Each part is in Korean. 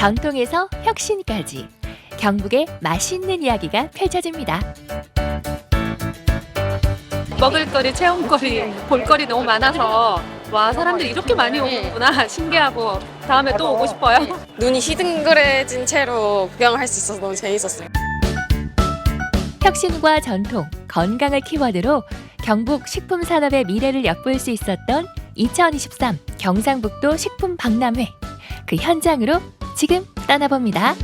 전통에서 혁신까지 경북의 맛있는 이야기가 펼쳐집니다. 먹을거리, 체험거리, 볼거리 너무 많아서 와 사람들이 이렇게 많이 오는구나 신기하고 다음에 또 오고 싶어요. 눈이 희둥그레진 채로 구경을 할수 있어서 너무 재밌었어요. 혁신과 전통, 건강을 키워드로 경북 식품 산업의 미래를 엿볼 수 있었던 2023 경상북도 식품 박람회. 그 현장으로 지금 떠나봅니다.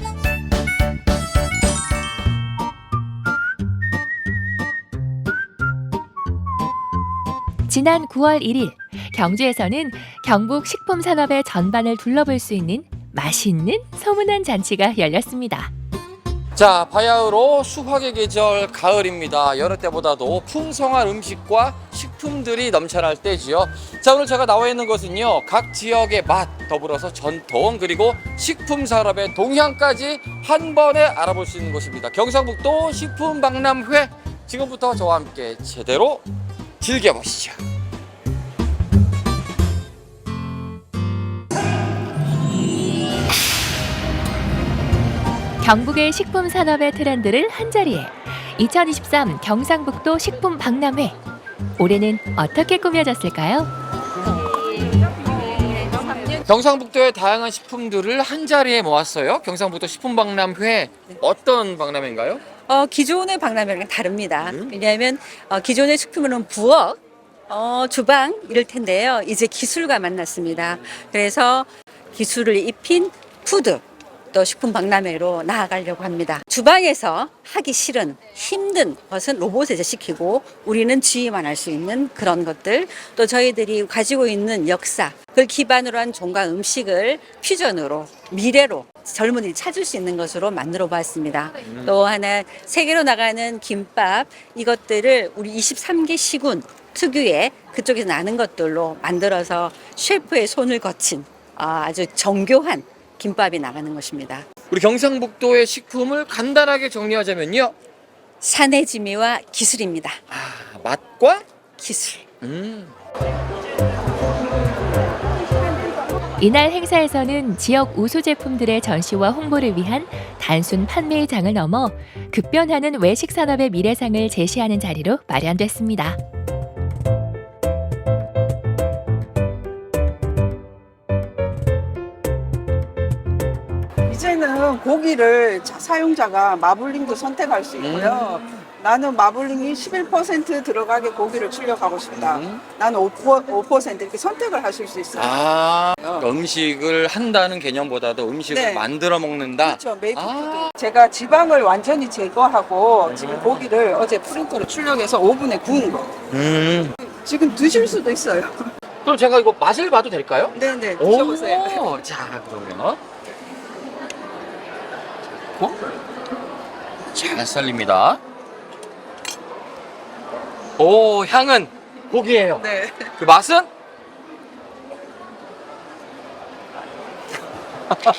지난 9월 1일 경주에서는 경북 식품 산업의 전반을 둘러볼 수 있는 맛있는 소문난 잔치가 열렸습니다. 자, 바야흐로 수확의 계절 가을입니다. 여느 때보다도 풍성한 음식과 식품들이 넘쳐날 때지요. 자, 오늘 제가 나와 있는 것은요. 각 지역의 맛, 더불어서 전통, 그리고 식품 산업의 동향까지 한 번에 알아볼 수 있는 곳입니다. 경상북도 식품박람회. 지금부터 저와 함께 제대로 즐겨보시죠. 경북의 식품 산업의 트렌드를 한자리에 2023 경상북도 식품 박람회 올해는 어떻게 꾸며졌을까요? 경상북도의 다양한 식품들을 한 자리에 모았어요. 경상북도 식품박람회 어떤 박람회인가요? 어, 기존의 박람회랑 다릅니다. 음. 왜냐하면 어, 기존의 식품은 부엌, 어, 주방 이럴 텐데요. 이제 기술과 만났습니다. 그래서 기술을 입힌 푸드 또 식품 박람회로 나아가려고 합니다. 주방에서 하기 싫은 힘든 것은 로봇에서 시키고 우리는 지휘만 할 수 있는 그런 것들 또 저희들이 가지고 있는 역사 그걸 기반으로 한 종과 음식을 퓨전으로 미래로 젊은이들이 찾을 수 있는 것으로 만들어 봤습니다. 또 하나 세계로 나가는 김밥 이것들을 우리 23개 시군 특유의 그쪽에서 나는 것들로 만들어서 셰프의 손을 거친 아, 아주 정교한 김밥이 나가는 것입니다. 우리 경상북도의 식품을 간단하게 정리하자면요. 산의 지미와 기술입니다. 아, 맛과 기술. 음. 이날 행사에서는 지역 우수 제품들의 전시와 홍보를 위한 단순 판매의 장을 넘어 급변하는 외식 산업의 미래상을 제시하는 자리로 마련됐습니다. 이제는 고기를 자- 사용자가 마블링도 선택할 수 있고요. 나는 마블링이 11% 들어가게 고기를 출력하고 싶다. 음. 나는 5%, 5% 이렇게 선택을 하실 수 있어요. 아, 음식을 한다는 개념보다도 음식을 네. 만들어 먹는다. 그렇죠. 메이크푸드. 아. 제가 지방을 완전히 제거하고 지금 고기를 어제 프린터로 출력해서 오븐에 구운 거. 음. 지금 드실 수도 있어요. 그럼 제가 이거 맛을 봐도 될까요? 네네. 드셔보세요. 오, 자, 그러면. 어? 잘 썰립니다. 오, 향은 고기예요. 네. 그 맛은?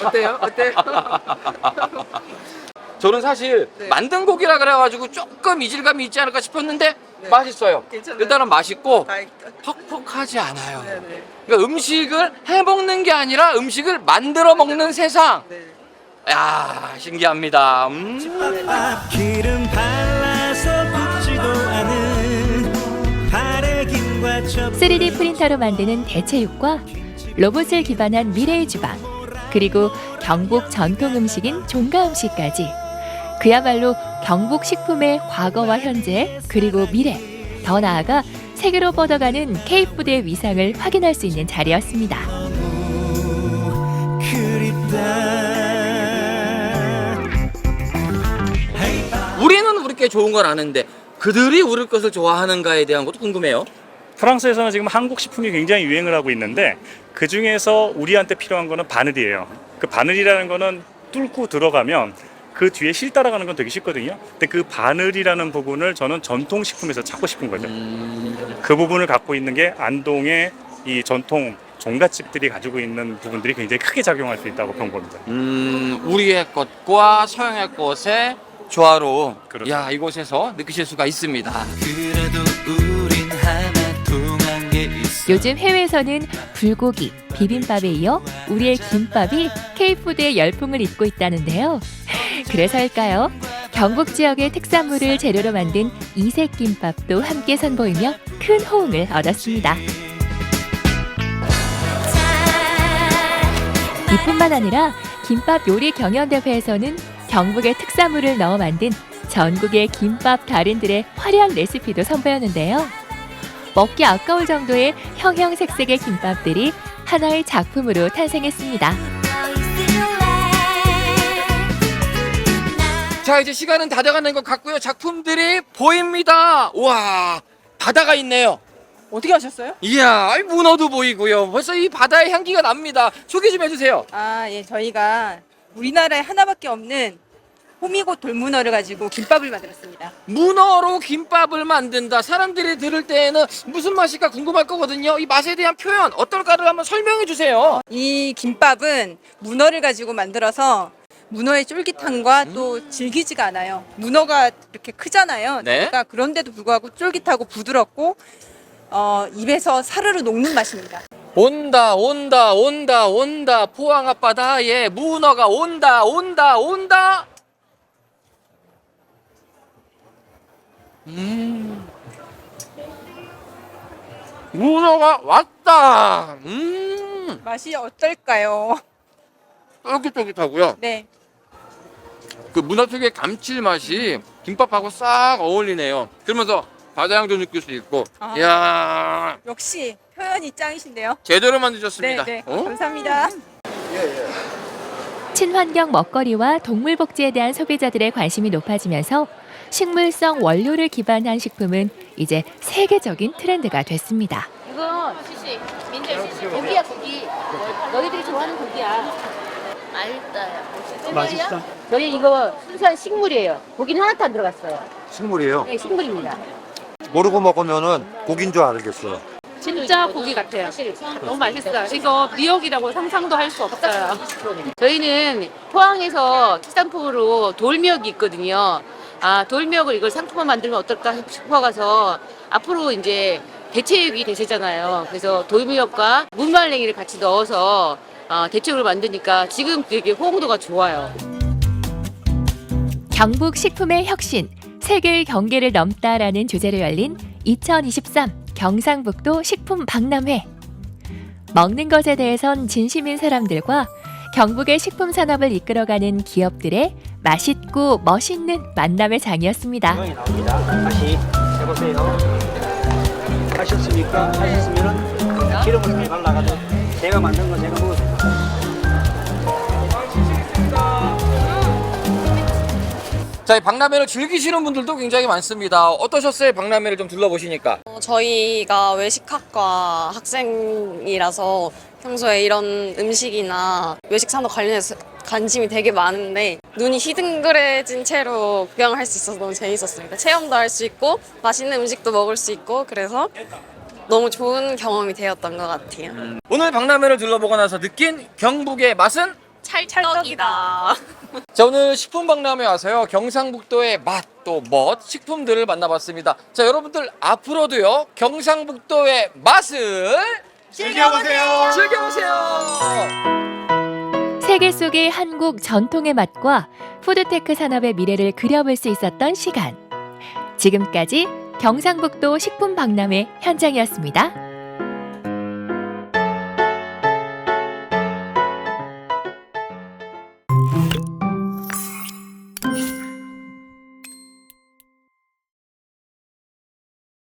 어때요? 어때요? 저는 사실 네. 만든 고기라 그래가지고 조금 이질감이 있지 않을까 싶었는데 네. 맛있어요. 괜찮아요? 일단은 맛있고 다행이다. 퍽퍽하지 않아요. 네 네. 그러니까 음식을 해 먹는 게 아니라 음식을 만들어 먹는 세상. 네. 야 신기합니다. 음. 기름 발라서 붓지도 않은 바래김과 첩 3D 프린터로 만드는 대체육과 로봇을 기반한 미래의 주방, 그리고 경북 전통 음식인 종가 음식까지 그야말로 경북 식품의 과거와 현재 그리고 미래, 더 나아가 세계로 뻗어가는 K푸드의 위상을 확인할 수 있는 자리였습니다. 그립다 우리께 좋은 걸 아는데 그들이 우리 것을 좋아하는가에 대한 것도 궁금해요. 프랑스에서는 지금 한국 식품이 굉장히 유행을 하고 있는데 그 중에서 우리한테 필요한 거는 바늘이에요. 그 바늘이라는 거는 뚫고 들어가면 그 뒤에 실 따라가는 건 되게 쉽거든요. 근데 그 바늘이라는 부분을 저는 전통 식품에서 찾고 싶은 거죠. 그 부분을 갖고 있는 게 안동의 이 전통 종갓집들이 가지고 있는 부분들이 굉장히 크게 작용할 수 있다고 본 겁니다. 음, 우리의 것과 서양의 것의 조화로움. 그렇죠. 야 이곳에서 느끼실 수가 있습니다. 그래도 우린 하나 통한 게 있어 요즘 해외에서는 불고기, 비빔밥에 이어 우리의 김밥이 K푸드의 열풍을 잇고 있다는데요. 그래서일까요? 경북 지역의 특산물을 재료로 만든 이색 김밥도 함께 선보이며 큰 호응을 얻었습니다. 이뿐만 아니라 김밥 요리 경연 대회에서는 경북의 특산물을 넣어 만든 전국의 김밥 달인들의 화려한 레시피도 선보였는데요. 먹기 아까울 정도의 형형색색의 김밥들이 하나의 작품으로 탄생했습니다. 자 이제 시간은 다 돼가는 것 같고요. 작품들이 보입니다. 우와 바다가 있네요. 어떻게 하셨어요? 이야 아이, 문어도 보이고요. 벌써 이 바다의 향기가 납니다. 소개 좀 해주세요. 아, 예, 저희가 우리나라에 하나밖에 없는 호미곶 돌문어를 가지고 김밥을 만들었습니다. 문어로 김밥을 만든다. 사람들이 들을 때에는 무슨 맛일까 궁금할 거거든요. 이 맛에 대한 표현 어떨까를 한번 설명해 주세요. 이 김밥은 문어를 가지고 만들어서 문어의 쫄깃함과 또 질기지가 않아요. 문어가 이렇게 크잖아요. 네. 그러니까 그런데도 불구하고 쫄깃하고 부드럽고 어, 입에서 사르르 녹는 맛입니다. 온다 온다 온다 온다 포항 앞바다에 문어가 온다 온다 온다. 음. 문어가 왔다. 음. 맛이 어떨까요? 쫄깃쫄깃하고요. 네. 그 문어 특유의 감칠맛이 김밥하고 싹 어울리네요. 그러면서 바다향도 느낄 수 있고. 아. 이야 역시 표현이 짱이신데요. 제대로 네, 만드셨습니다. 네. 어? 감사합니다. 친환경 먹거리와 동물 복지에 대한 소비자들의 관심이 높아지면서 식물성 원료를 기반한 식품은 이제 세계적인 트렌드가 됐습니다. 이거 시시 민재 시시 고기야 고기 너희들이 좋아하는 고기야 맛있어요 맛있어 저희 이거 순수한 식물이에요 고기는 하나도 안 들어갔어요 식물이에요. 네 식물입니다 모르고 먹으면은 고기인 줄 알겠어. 진짜 고기 같아요. 너무 맛있어요. 이거 미역이라고 상상도 할 수 없어요. 저희는 포항에서 특산품으로 돌미역이 있거든요 아 돌미역을 이걸 상품화 만들면 어떨까 싶어가서 앞으로 이제 대체육이 대세잖아요 그래서 돌미역과 무말랭이를 같이 넣어서 어, 대체육을 만드니까 지금 되게 호응도가 좋아요 경북 식품의 혁신, 세계의 경계를 넘다라는 주제로 열린 2023 경상북도 식품 박람회. 먹는 것에 대해선 진심인 사람들과 경북의 식품 산업을 이끌어가는 기업들의 맛있고 멋있는 만남의 장이었습니다. 다시 해보세요. 하셨습니까? 하셨으면은 기름을 좀 발라가지고 제가 만든 거 제가 먹었습니 자, 이 박람회를 즐기시는 분들도 굉장히 많습니다. 어떠셨어요? 박람회를 좀 둘러보시니까. 어, 저희가 외식학과 학생이라서 평소에 이런 음식이나 외식 산업 관련해서 관심이 되게 많은데 눈이 희둥그레진 채로 구경을 할수 있어서 너무 재밌었습니다. 체험도 할 수 있고 맛있는 음식도 먹을 수 있고 그래서 너무 좋은 경험이 되었던 것 같아요. 오늘 박람회를 둘러보고 나서 느낀 경북의 맛은? 찰떡이다. 자, 오늘 식품 박람회 와서요. 경상북도의 맛, 또 멋, 식품들을 만나봤습니다. 자, 여러분들 앞으로도요. 경상북도의 맛을 즐겨보세요. 즐겨보세요. 세계 속의 한국 전통의 맛과 푸드테크 산업의 미래를 그려볼 수 있었던 시간. 지금까지 경상북도 식품 박람회 현장이었습니다.